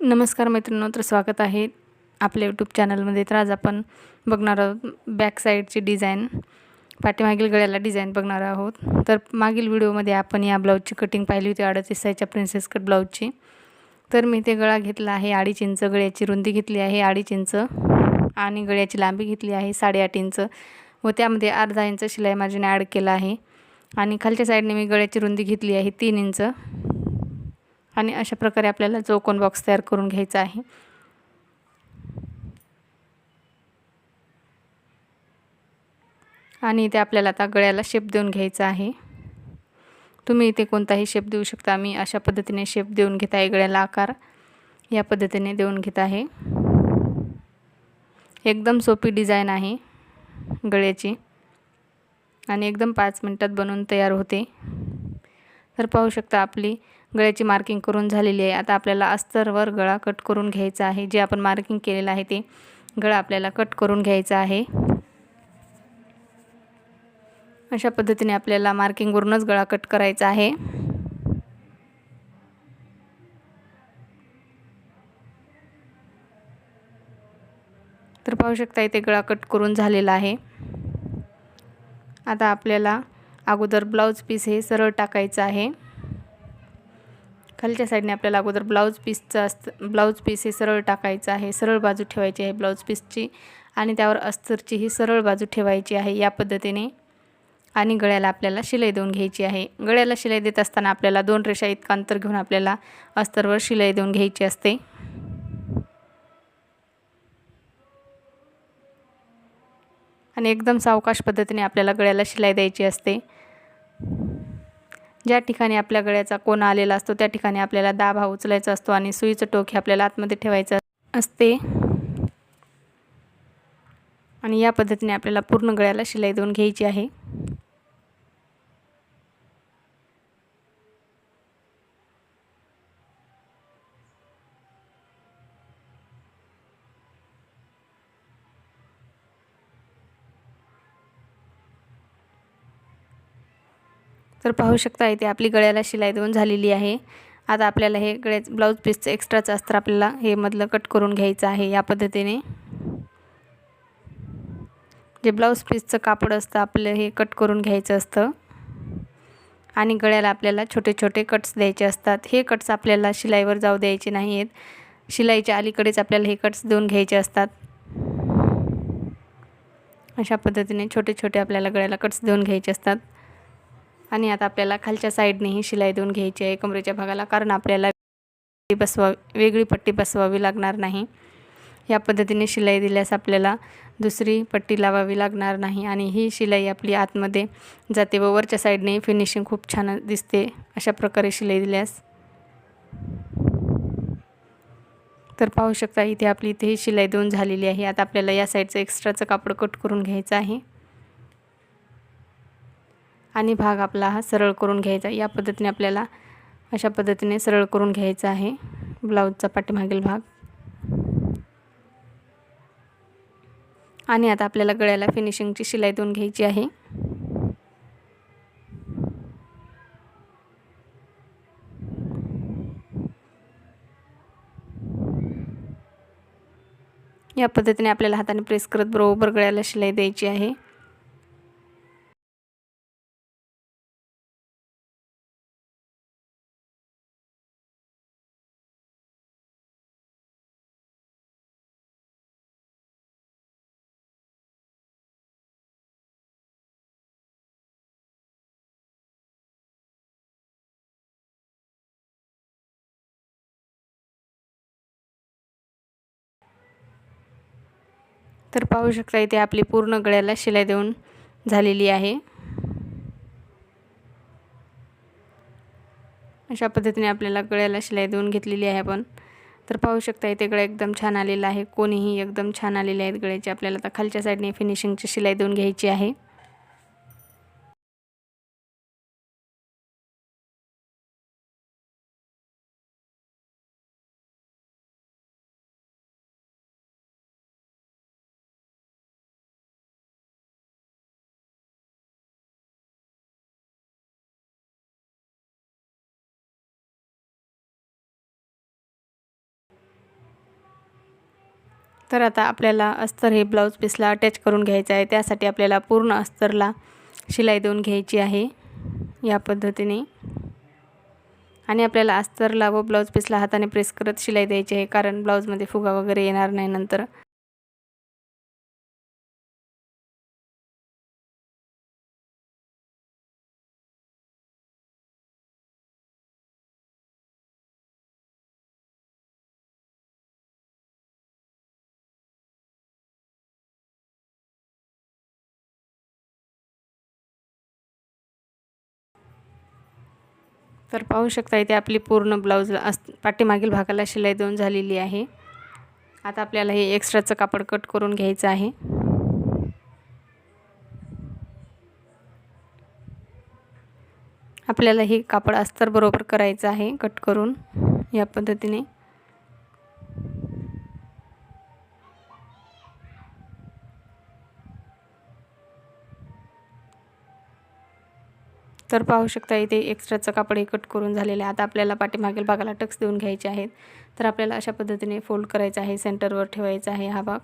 नमस्कार मैत्रिणींनो तर स्वागत आहे आपल्या यूट्यूब चॅनलमध्ये तर आज आपण बघणार आहोत बॅक साईडची डिझाईन पाठीमागील गळ्याला डिझाईन बघणार आहोत. तर मागील व्हिडिओमध्ये आपण या ब्लाऊजची कटिंग पाहिली होती अडतीस साईजच्या प्रिन्सेस कट ब्लाऊजची तर मी ते गळा घेतला आहे अडीच इंच गळ्याची रुंदी घेतली आहे अडीच इंच आणि गळ्याची लांबी घेतली आहे साडेआठ इंच. व त्यामध्ये अर्धा इंच शिलाई मार्जिन ॲड केला आहे. आणि खालच्या साईडने मी गळ्याची रुंदी घेतली आहे तीन इंच. आणि अशा प्रकारे आपल्याला चौकोन बॉक्स तयार करून घ्यायचा आहे. आणि इथे आपल्याला आता गळ्याला शेप देऊन घ्यायचा आहे. तुम्ही इथे कोणताही शेप देऊ शकता. मी अशा पद्धतीने शेप देऊन घेत आहे गळ्याला आकार. या पद्धतीने देऊन घेत आहे. एकदम सोपी डिझाईन आहे गळ्याची. आणि एकदम पाच मिनटात बनवून तयार होते. तर पाहू शकता आपली गळ्याची मार्किंग करून झालेली आहे. आता आपल्याला अस्तरवर गळा कट करून घ्यायचा आहे. जे आपण मार्किंग केलेलं आहे ते गळा आपल्याला कट करून घ्यायचा आहे. अशा पद्धतीने आपल्याला मार्किंगवरूनच गळा कट करायचा आहे. तर पाहू शकता इथे गळा कट करून झालेला आहे. आता आपल्याला अगोदर ब्लाऊज पीस हे सरळ टाकायचं आहे. खालच्या साईडने आपल्याला अगोदर ब्लाऊज पीसचं असतं ब्लाऊज पीस हे सरळ टाकायचं आहे सरळ बाजू ठेवायची आहे ब्लाऊज पीसची आणि त्यावर अस्तरची ही सरळ बाजू ठेवायची आहे या पद्धतीने. आणि गळ्याला आपल्याला शिलाई देऊन घ्यायची आहे. गळ्याला शिलाई देत असताना आपल्याला दोन रेषा इतका अंतर घेऊन आपल्याला अस्तरवर शिलाई देऊन घ्यायची असते. आणि एकदम सावकाश पद्धतीने आपल्याला गळ्याला शिलाई द्यायची असते. ज्या ठिकाणी आपल्या गळ्याचा कोणा आलेला असतो त्या ठिकाणी आपल्याला दाब हा उचलायचा असतो आणि सुईचं टोक हे आपल्याला आतमध्ये ठेवायचं असते. आणि या पद्धतीने आपल्याला पूर्ण गळ्याला शिलाई देऊन घ्यायची आहे. तर पाहू शकता इथे आपली गळ्याला शिलाई देऊन झालेली आहे. आता आपल्याला हे गळ्या ब्लाऊज पीसचं एक्स्ट्राचं अस्तर आपल्याला हे मधलं कट करून घ्यायचं आहे या पद्धतीने. जे ब्लाऊज पीसचं कापड असतं आपलं हे कट करून घ्यायचं असतं. आणि गळ्याला आपल्याला छोटे छोटे कट्स द्यायचे असतात. हे कट्स आपल्याला शिलाईवर जाऊ द्यायचे नाही आहेत शिलाईच्या अलीकडेच आपल्याला हे कट्स देऊन घ्यायचे असतात. अशा पद्धतीने छोटे छोटे आपल्याला गळ्याला कट्स देऊन घ्यायचे असतात. आणि आता आपल्याला खालच्या साईडनेही शिलाई देऊन घ्यायची आहे. कमरेच्या भागाला कारण आपल्याला बसवा वेगळी पट्टी बसवावी लागणार नाही. या पद्धतीने शिलाई दिल्यास आपल्याला दुसरी पट्टी लावावी लागणार नाही आणि ही शिलाई आपली आतमध्ये जाते व वरच्या साईडने फिनिशिंग खूप छान दिसते अशा प्रकारे शिलाई दिल्यास. तर पाहू शकता इथे आपली इथे ही शिलाई देऊन झालेली आहे. आता आपल्याला या साईडचं एक्स्ट्राचं कापड कट करून घ्यायचं आहे. आणि भाग आपला हा सरळ करून घ्यायचा. या पद्धतीने आपल्याला अशा पद्धतीने सरळ करून घ्यायचा आहे. ब्लाऊजचा पाठीमागील भाग. आणि आता आपल्याला गळ्याला फिनिशिंगची शिलाई देऊन घ्यायची आहे. या पद्धतीने आपल्याला हाताने प्रेस करत बरोबर गळ्याला शिलाई द्यायची आहे. तर पाहू शकता इथे आपली पूर्ण गळ्याला शिलाई देऊन झालेली आहे. अशा पद्धतीने आपल्याला गळ्याला शिलाई देऊन घेतलेली आहे आपण. तर पाहू शकता इथे गळा एकदम छान आलेला आहे. कोणीही एकदम छान आलेले आहेत गळ्याचे. आपल्याला आता खालच्या साईडने फिनिशिंगची शिलाई देऊन घ्यायची आहे. तर आता आपल्याला अस्तर हे ब्लाऊज पीसला अटॅच करून घ्यायचं आहे. त्यासाठी आपल्याला पूर्ण अस्तरला शिलाई देऊन घ्यायची आहे या पद्धतीने. आणि आपल्याला अस्तरला व ब्लाऊज पीसला हाताने प्रेस करत शिलाई द्यायची आहे कारण ब्लाऊजमध्ये फुगा वगैरे येणार नाही नंतर. तर पाहू शकता इथे आपली पूर्ण ब्लाऊज अस पाठीमागील भागाला शिलाई देऊन झालेली आहे. आता आपल्याला हे एक्स्ट्राचं कापड कट करून घ्यायचं आहे. आपल्याला हे कापड अस्तर बरोबर करायचं आहे कट करून या पद्धतीने. तर पाहू शकता इथे एक्स्ट्राचं कापड हे कट करून झालेलं आहे. आता आपल्याला पाठीमागील भागाला टक्स देऊन घ्यायचे आहेत. तर आपल्याला अशा पद्धतीने फोल्ड करायचं आहे सेंटरवर ठेवायचा आहे हा भाग.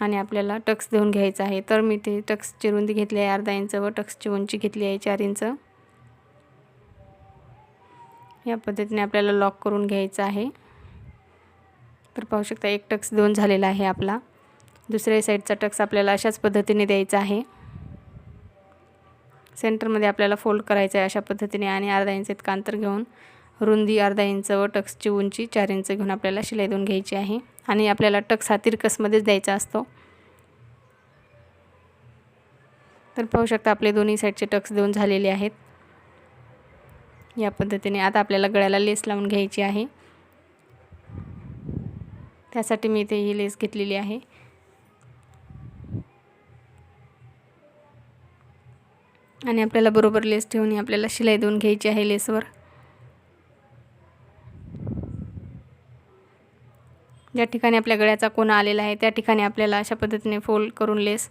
आणि आपल्याला टक्स देऊन घ्यायचा आहे. तर मी ते टक्सची रुंदी घेतली आहे अर्धा इंच व टक्सची उंची घेतली आहे चार इंच. या पद्धतीने आपल्याला लॉक करून घ्यायचं आहे. तर पाहू शकता एक टक्स देऊन झालेला आहे आपला. दुसऱ्या साईडचा टक्स आपल्याला अशाच पद्धतीने द्यायचा आहे. सेंटरमध्ये आपल्याला फोल्ड करायचं आहे अशा पद्धतीने आणि अर्धा इंच इतकं अंतर घेऊन रुंदी अर्धा इंच व टक्सची उंची चार इंच घेऊन आपल्याला शिलाई देऊन घ्यायची आहे. आणि आपल्याला टक्स हा तिरकसमध्येच द्यायचा असतो. तर पाहू शकता आपले दोन्ही साईडचे टक्स देऊन झालेले आहेत. या पद्धतीने आता आपल्याला गळ्याला लेस लावून घ्यायची आहे. त्यासाठी मी इथे ही लेस घेतलेली आहे. आणि आपल्याला बरोबर लेस ठेवून आपल्याला शिलाई देऊन घ्यायची आहे लेसवर. ज्या ठिकाणी आपल्या गळ्याचा कोणा आलेला आहे त्या ठिकाणी आपल्याला अशा पद्धतीने फोल्ड करून लेस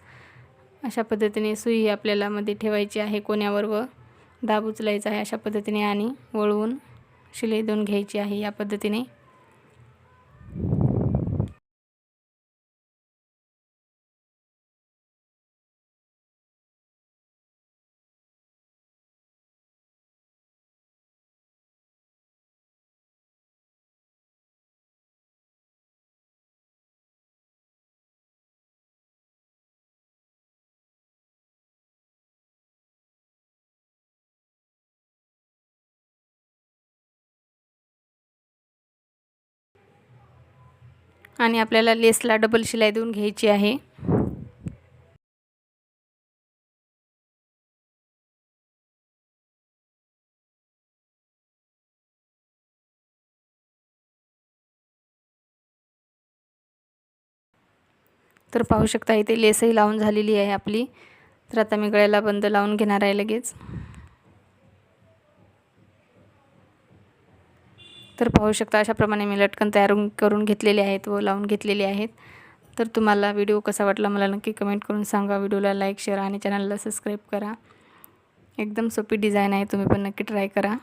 अशा पद्धतीने सुई आपल्याला मध्ये ठेवायची आहे कोण्यावर व दाब उचलायचा आहे अशा पद्धतीने आणि वळवून शिलाई देऊन घ्यायची आहे या पद्धतीने. आणि आपल्याला लेसला डबल शिलाई देऊन घ्यायची आहे. तर पाहू शकता इथे लेसही लावून झालेली आहे आपली. तर आता मी गळ्याला बंद लावून घेणार आहे लगेच. तर पाहू शकता अशाप्रमाणे मी लटकन तयार करून घेतलेले आहेत व लावून घेतलेले आहेत. तर तुम्हाला व्हिडिओ कसा वाटला मला नक्की कमेंट करून सांगा. व्हिडिओला लाईक शेअर आणि चॅनलला सबस्क्राईब करा. एकदम सोपी डिझाईन आहे तुम्ही पण नक्की ट्राय करा.